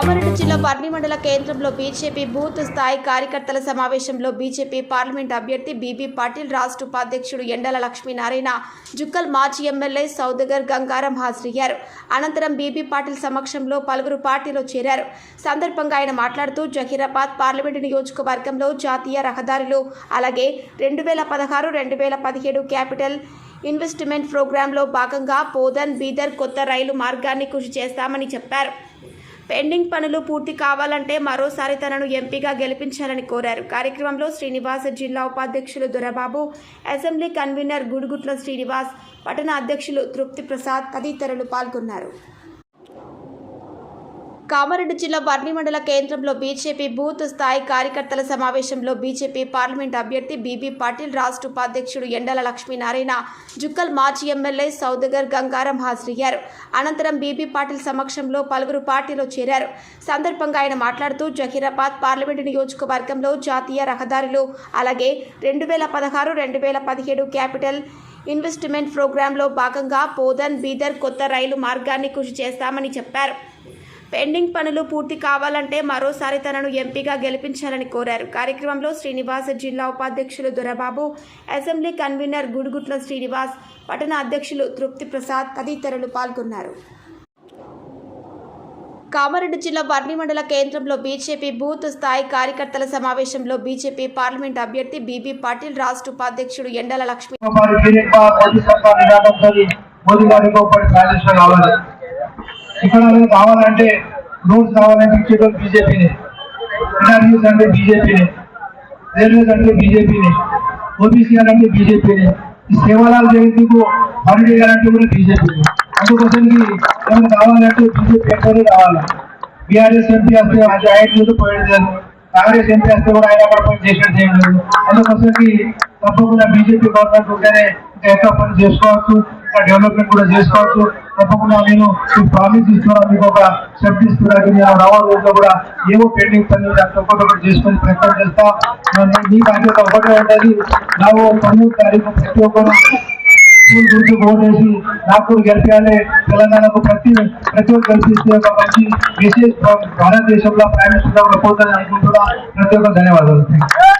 కామారెడ్డి జిల్లా బర్ని మండల కేంద్రంలో బీజేపీ బూత్ స్థాయి కార్యకర్తల సమావేశంలో బీజేపీ పార్లమెంట్ అభ్యర్థి బీబీ పాటిల్ రాష్ట్ర ఉపాధ్యక్షుడు ఎండల లక్ష్మీనారాయణ జుక్కల్ మాజీ ఎమ్మెల్యే సౌదగర్ గంగారం హాజరయ్యారు. అనంతరం బీబీ పాటిల్ సమక్షంలో పలువురు పార్టీలో చేరారు. సందర్భంగా ఆయన మాట్లాడుతూ జహీరాబాద్ పార్లమెంటు నియోజకవర్గంలో జాతీయ రహదారులు అలాగే రెండు వేల పదహారు రెండు వేల పదిహేడు క్యాపిటల్ ఇన్వెస్ట్మెంట్ ప్రోగ్రాంలో భాగంగా పోదన్ బీదర్ కొత్త రైలు మార్గాన్ని కృషి చేస్తామని చెప్పారు. పెండింగ్ పనులు పూర్తి కావాలంటే మరోసారి తనను ఎంపీగా గెలిపించాలని కోరారు. కార్యక్రమంలో శ్రీనివాస్ జిల్లా ఉపాధ్యక్షులు దొరబాబు అసెంబ్లీ కన్వీనర్ గుడుగుట్ల శ్రీనివాస్ పట్టణ అధ్యక్షులు తృప్తి ప్రసాద్ తదితరులు పాల్గొన్నారు. కామారెడ్డి జిల్లా వర్ణి మండల కేంద్రంలో బీజేపీ బూత్ స్థాయి కార్యకర్తల సమావేశంలో బీజేపీ పార్లమెంట్ అభ్యర్థి బీబీ పాటిల్ రాష్ట్ర ఉపాధ్యక్షుడు ఎండల లక్ష్మీనారాయణ జుక్కల్ మాజీ ఎమ్మెల్యే సౌదగర్ గంగారం హాజరయ్యారు. అనంతరం బీబీ పాటిల్ సమక్షంలో పలువురు పార్టీలో చేరారు. సందర్భంగా ఆయన మాట్లాడుతూ జహీరాబాద్ పార్లమెంటు నియోజకవర్గంలో జాతీయ రహదారులు అలాగే రెండు వేల పదహారు రెండు వేల పదిహేడు క్యాపిటల్ ఇన్వెస్ట్మెంట్ ప్రోగ్రాంలో భాగంగా పోదన్ బీదర్ కొత్త రైలు మార్గాన్ని కృషి చేస్తామని చెప్పారు. పెండింగ్ పనులు పూర్తి కావాలంటే మరోసారి తనను ఎంపీగా గెలిపించాలని కోరారు. కార్యక్రమంలో శ్రీనివాస్ జిల్లా ఉపాధ్యక్షులు దొరబాబు అసెంబ్లీ కన్వీనర్ గుడుగుట్ల శ్రీనివాస్ పట్టణ అధ్యక్షులు తృప్తి ప్రసాద్ తదితరులు పాల్గొన్నారు. కామారెడ్డి జిల్లా వర్ణి మండల కేంద్రంలో బీజేపీ బూత్ స్థాయి కార్యకర్తల సమావేశంలో బీజేపీ పార్లమెంట్ అభ్యర్థి బీబీ పాటిల్ రాష్ట్ర ఉపాధ్యక్షుడు ఎండల లక్ష్మీ ఇక్కడ కావాలంటే రూల్స్ కావాలంటే ఇచ్చేటోళ్ళు బీజేపీని. ఇంటర్వ్యూస్ అంటే బీజేపీని. రైల్వేస్ అంటే బీజేపీని. ఓబీసీ అంటే బీజేపీని. సేవలాలు జయంతికు పని చేయాలంటే కూడా బీజేపీని. అందుకోసానికి ఏమైనా కావాలంటే బీజేపీ ఎక్కువనే కావాలి. బీఆర్ఎస్ ఎంపీ వస్తే ఆయన మీద పోయేది కాంగ్రెస్ ఎంపీ వస్తే కూడా ఆయన కూడా పని చేసినట్టు చేయలేదు అందుకోసానికి తప్పకుండా బీజేపీ గవర్నమెంట్ ఉంటేనే ఇంకా ఎక్కువ పని చేసుకోవచ్చు. డెవలప్మెంట్ కూడా చేసుకోవచ్చు. తప్పకుండా నేను ప్రామిస్ ఇస్తున్నా మీకు ఒక స్టెప్ తీసుకురాకి నేను రావాలి కూడా ఏవో పెండింగ్ పనులు దాంట్లో ఒకటి ఒకటి ప్రయత్నం చేస్తా. మరి మీ బాధ్యత ఒకటే ఉంటుంది నాకు తొమ్మిది తారీఖు ప్రతి ఒక్కరు స్కూల్ గురించి ఓటేసి నాకు కూడా తెలంగాణకు ప్రతి ప్రతి ఒక్కరు గెలిపిస్తే ఒక మంచి మెసేజ్ భారతదేశంలో ప్రయాణిస్తున్నా మినిస్టర్ అనుకుంటున్నా. ప్రతి ఒక్కరు ధన్యవాదాలు.